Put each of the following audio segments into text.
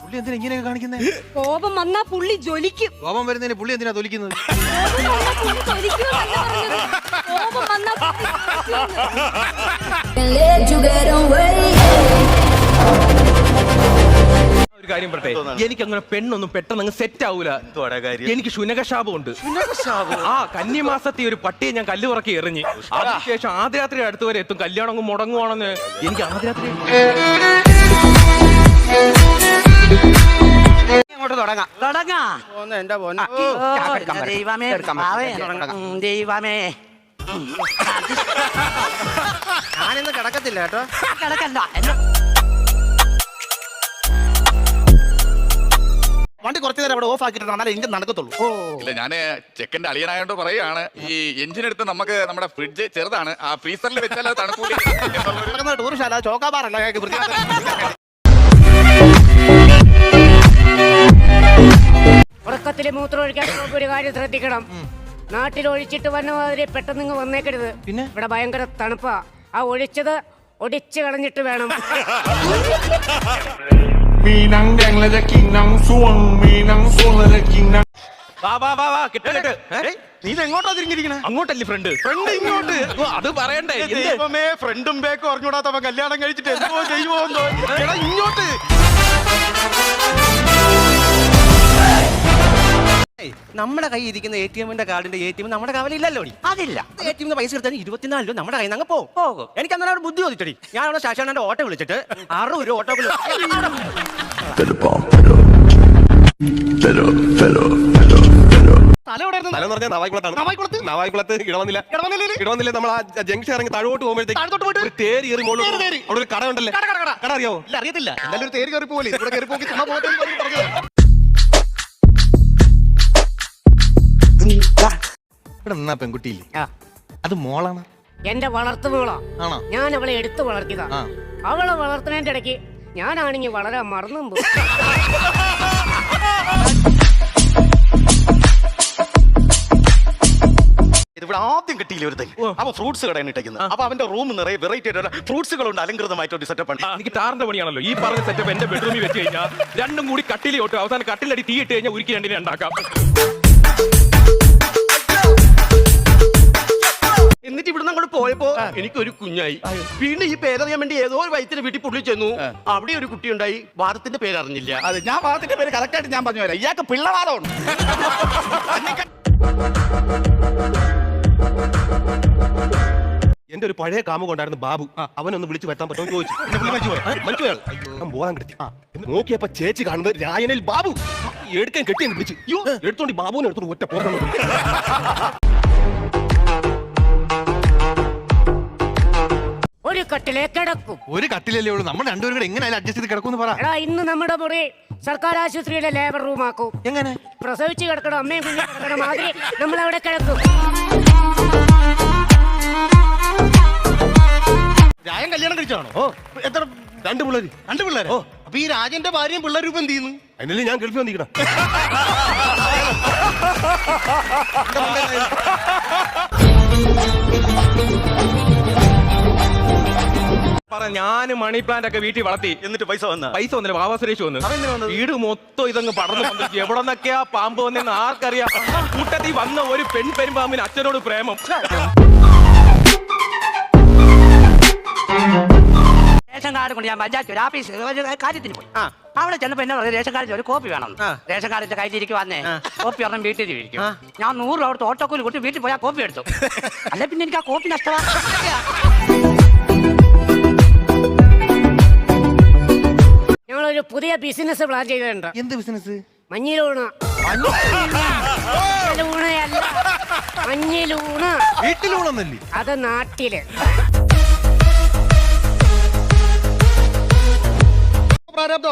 പുള്ളി എന്തിനാ ഇങ്ങനെയൊക്കെ കാണിക്കുന്നത് കോപം വന്നാ പുള്ളി ജ്വലിക്കും കോപം വരുന്നതിന് പുള്ളി എന്തിനാ തൊലിക്കുന്നത് കോപം വന്നാ പുള്ളി ജ്വലിക്കുമെന്നല്ല പറഞ്ഞത്. കോപം വന്നാ പുള്ളി ജ്വലിക്കുമെന്ന്. let you get away. ഒരു കാര്യം പറയട്ടെ? എനിക്ക് അങ്ങനെ പെണ്ണൊന്നും പെട്ടെന്ന് അങ്ങ് സെറ്റ് ആവൂല എനിക്ക് ശുനകശാപമുണ്ട്. ആ കന്നിമാസത്തെ ഒരു പട്ടിയെ ഞാൻ കല്ല് ഉറക്കി എറിഞ്ഞ്. അതിനുശേഷം ആദ്യരാത്രി അടുത്ത് വരെ എത്തും. കല്യാണം അങ്ങ് മുടങ്ങുവാണെന്ന് എനിക്ക് ആദ്യരാത്രി അങ്ങോട്ട് തുടങ്ങാം. തുടങ്ങാ. പോന്ന് എന്റെ പോന്ന്? ഓ, ദൈവമേ പാവേ. ഉം, ദൈവമേ. ഞാനിന്ന് കിടക്കത്തില്ല കേട്ടോ. കിടക്കണ്ട. എന്നെ- കുറച്ചു നേരം അവിടെ ഓഫ് ആക്കിയിട്ട് നല്ല എഞ്ചിൻ നടക്കത്തുള്ളൂ ഇല്ല ഞാൻ ചെക്കന്റെ അളിയനായോണ്ട് പറയാണ് ഈ എഞ്ചിൻ എടുത്ത് നമുക്ക് നമ്മുടെ ഫ്രിഡ്ജ് ചെറുതാണ് ആ ഫ്രീസറിൽ വെച്ചാൽ അത് തണുക്കൂല നടക്കുന്ന ടൂറിസ്റ്റ് ചോക്കാബാറല്ല ഞങ്ങൾക്ക്. ഉറക്കത്തിൽ മൂത്രം ഒഴിക്കാൻ ഒരു കാര്യം ശ്രദ്ധിക്കണം. നാട്ടിൽ ഒഴിച്ചിട്ട് വന്ന മാതിരി പെട്ടെന്ന് ഇങ്ങ് വന്നേക്കരുത്. പിന്നെ? ഇവിടെ ഭയങ്കര തണുപ്പാ. ആ ഒഴിച്ചത് ഒടിച്ചു കളഞ്ഞിട്ട് വേണം. มีหนังแดงและจะกินหนังส่วง มีหนังส่วงและจะกินหนัง വാ വാ വാ വാ കിട്ട കിട്ട് ഏയ്, നീ ഇത് എങ്ങോട്ടാ തിരിഞ്ഞിരിക്കണേ അങ്ങോട്ടല്ലേ ഫ്രണ്ട് ഫ്രണ്ട് ഇങ്ങോട്ട് ഓ, അത് പറയണ്ടേ എന്ത്? ദൈവമേ ഫ്രണ്ടും ബേക്കും അറിഞ്ഞൂടാത്തവൻ കല്യാണം കഴിച്ചിട്ട് എന്തോ ചെയ്യുമോ എന്തോ എടാ ഇങ്ങോട്ട് നമ്മുടെ കൈ ഇരിക്കുന്ന എ ടി എമ്മിന്റെ കാർഡിന്റെ എ ടി എം നമ്മുടെ കവലയില്ലല്ലോ അതില്ല. എ ടി എമ്മിന് പൈസ എടുത്താൽ ഇരുപത്തിനാലിലോ രൂപ നമ്മുടെ കയ്യിൽ നിന്ന് അങ്ങ് പോകും. പോകും. എനിക്ക് അന്നേരം ഒരു ബുദ്ധി ചോദിച്ചടി ഞാൻ അവിടെ ശാശാനന്റെ ഓട്ടോ വിളിച്ചിട്ട് അറുപത് രൂപ ഓട്ടോ ജംഗ്ഷൻ ഇറങ്ങി താഴോട്ട് പോകുമ്പോഴത്തേക്ക്? ഒരു തേര് കയറി. അവിടെ ഒരു കട ഉണ്ടല്ലേ കട, കട, കട. കട അറിയാവോ? ഇല്ല അറിയത്തില്ല. എന്തായാലും ഒരു തേരി കയറി പോലെ ഇവിടെ നിന്നാ പെൺകുട്ടിയില്ലേ? ആ, അത് മോളാണ്. എന്റെ വളർത്തുമോളാ ആണോ? ഞാൻ അവളെ എടുത്തു വളർത്തിയതാ. ആ. അവളെ വളർത്തുന്നതിന്റെ ഇടയ്ക്ക് ഞാനാണെങ്കിൽ വളരെ മറന്നും പോയി. ഇവിടെ ആദ്യം കിട്ടിയില്ല ഒരു അപ്പൊ ഫ്രൂട്ട്സ് കടയാണ് ഇട്ടേക്കുന്നത്. അപ്പൊ അവന്റെ റൂം നിറയെ വെറൈറ്റി ആയിട്ടുള്ള ഫ്രൂട്ട്സുകൾ ഉണ്ട് അലങ്കൃതമായിട്ട് സെറ്റപ്പ് ആണ് എനിക്ക് ടാറിന്റെ പണിയാണല്ലോ. ഈ പറഞ്ഞ സെറ്റപ്പ് എന്റെ ബെഡ്റൂമിൽ വെച്ച് കഴിഞ്ഞാൽ രണ്ടും കൂടി കട്ടിലി ഒട്ടും. അവസാനം കട്ടിലടി തീയിട്ട് കഴിഞ്ഞാൽ ഉരുക്കി രണ്ടിനെ ഉണ്ടാക്കാം. പോയപ്പോ എനിക്ക് ഒരു കുഞ്ഞായി. പിന്നെ ഈ പേരറിയാൻ വേണ്ടി ഏതോ ഒരു വൈദ്യന്റെ വീട്ടിൽ പുള്ളി ചെന്നു. അവിടെ ഒരു കുട്ടി ഉണ്ടായി വാദത്തിന്റെ പേരറിഞ്ഞില്ല. അതെ ഞാൻ വാദത്തിന്റെ പേര് കറക്റ്റായിട്ട് ഞാൻ പറഞ്ഞു തരാം. ഇയാൾക്ക് പിള്ളവാദമുണ്ട്. എന്റെ ഒരു പഴയ കാമുക ഉണ്ടായിരുന്നു ബാബു. അവനൊന്ന് വിളിച്ചു വരുത്താൻ പറ്റുമോ ചോദിച്ചു. ഞാൻ ബോധം കിട്ടി. നോക്കിയപ്പോ ചേച്ചി കാണുന്നത് രായനിൽ ബാബു. എടുക്കാൻ കെട്ടി എന്ന് വിളിച്ചു എടുത്തോണ്ട് ബാബുവിനെ എടുത്തോണ്ട് ഒറ്റ പോകണം കട്ടിലേ കിടക്കും. ഒരു കട്ടിലല്ലേ ഉള്ളൂ. നമ്മൾ രണ്ടുപേരും കൂടെ എങ്ങനെ അഡ്ജസ്റ്റ് ചെയ്ത് കിടക്കുമെന്ന് പറ. എടാ ഇന്ന് നമ്മുടെ മുറി സർക്കാർ ആശുപത്രിയിലെ ലേബർ റൂം ആക്കും. എങ്ങനെ? പ്രസവിച്ച് കിടക്കണം അമ്മയും കുഞ്ഞും കിടക്കണം മാതിരി നമ്മൾ അവിടെ കിടക്കും. രാജൻ കല്യാണം കഴിച്ചാണോ? ഓ. എത്ര? രണ്ട് പിള്ളേര്. രണ്ട് പിള്ളേരെ? ഓ. അപ്പൊ ഈ രാജന്റെ ഭാര്യയും പിള്ളേരും ഇപ്പൊ എന്ത് ചെയ്യുന്നു? അതിനല്ലേ ഞാൻ ഗൾഫിൽ വന്നിരിക്കണം. ഞാൻ മണി പ്ലാന്റ് ഒക്കെ വീട്ടിൽ വളർത്തി. എന്നിട്ട് പൈസ വന്ന? പൈസ വന്നില്ല ബാബാ സുരേഷ് വന്ന്. വീട് മൊത്തം ഇതങ്ങ് പടർന്നു വന്നിരിക്കും എവിടെ നിന്നൊക്കെയാ പാമ്പ് വന്നെന്ന് ആർക്കറിയാം. കൂട്ടത്തിൽ വന്ന ഒരു പെൺ പെരുമ്പാമ്പിന് അച്ഛനോട് പ്രേമം. റേഷൻ കാർഡ് കൊണ്ട് ഞാൻ ബജാജ് ഒരു ആഫീസ് ഒരു കാര്യത്തിന് പോയി. അവിടെ ചെന്നപ്പോ എന്നെ പറഞ്ഞു റേഷൻ കാർഡിൽ ഒരു കോപ്പി വേണം റേഷൻ കാർഡിന്റെ കയ്യിലിരിക്കും വന്നേ കോപ്പി ഒരെണ്ണം വീട്ടിൽ ഇരിക്കും ഞാൻ നൂറ് രൂപ കൊടുത്ത് ഓട്ടോക്കൂലി കൊടുത്ത് വീട്ടിൽ പോയി ആ കോപ്പി എടുത്തു. അല്ലെ പിന്നെ എനിക്ക് ആ കോപ്പി നഷ്ടമാണ് ഞങ്ങളൊരു പുതിയ ബിസിനസ് പ്ലാൻ ചെയ്തിട്ടുണ്ട്. എന്ത് ബിസിനസ് മഞ്ഞിലൂണ് മഞ്ഞിലൂണയല്ല മഞ്ഞിലൂണ് വീട്ടിലൂണെന്നല്ലേ അത് നാട്ടിൽ. പ്രാരാബ്ദം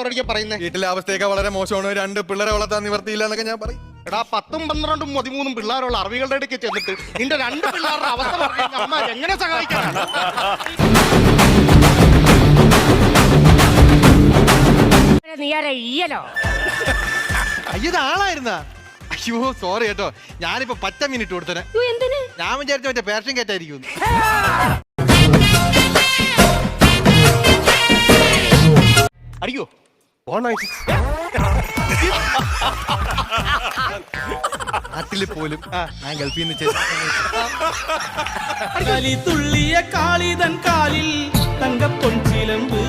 വീട്ടിലെ അവസ്ഥയൊക്കെ വളരെ മോശമാണ്. രണ്ട് പിള്ളേരെ വളർത്താൻ നിവർത്തിയില്ല എന്നൊക്കെ ഞാൻ പറയും. എടാ പത്തും പന്ത്രണ്ടും പതിമൂന്നും പിള്ളേരുള്ള അറിവികളുടെ ഇടയ്ക്ക് ചെന്നിട്ട് നിന്റെ രണ്ട് പിള്ളേരുടെ അവസ്ഥ അമ്മ എങ്ങനെ സഹായിക്കാനാണ്? ആരെ അയ്യോ സോറി കേട്ടോ. ഞാനിപ്പോ പച്ച മിനിറ്റ് കൊടുത്തനെ. ഞാൻ വിചാരിച്ച മറ്റേ പേർഷൻ കേട്ടായിരിക്കും അടിക്കോ. പോലും ഞാൻ തുള്ളിയ കാളിതൻ കാലിൽ തങ്കപ്പൊൻ ചിലമ്പ്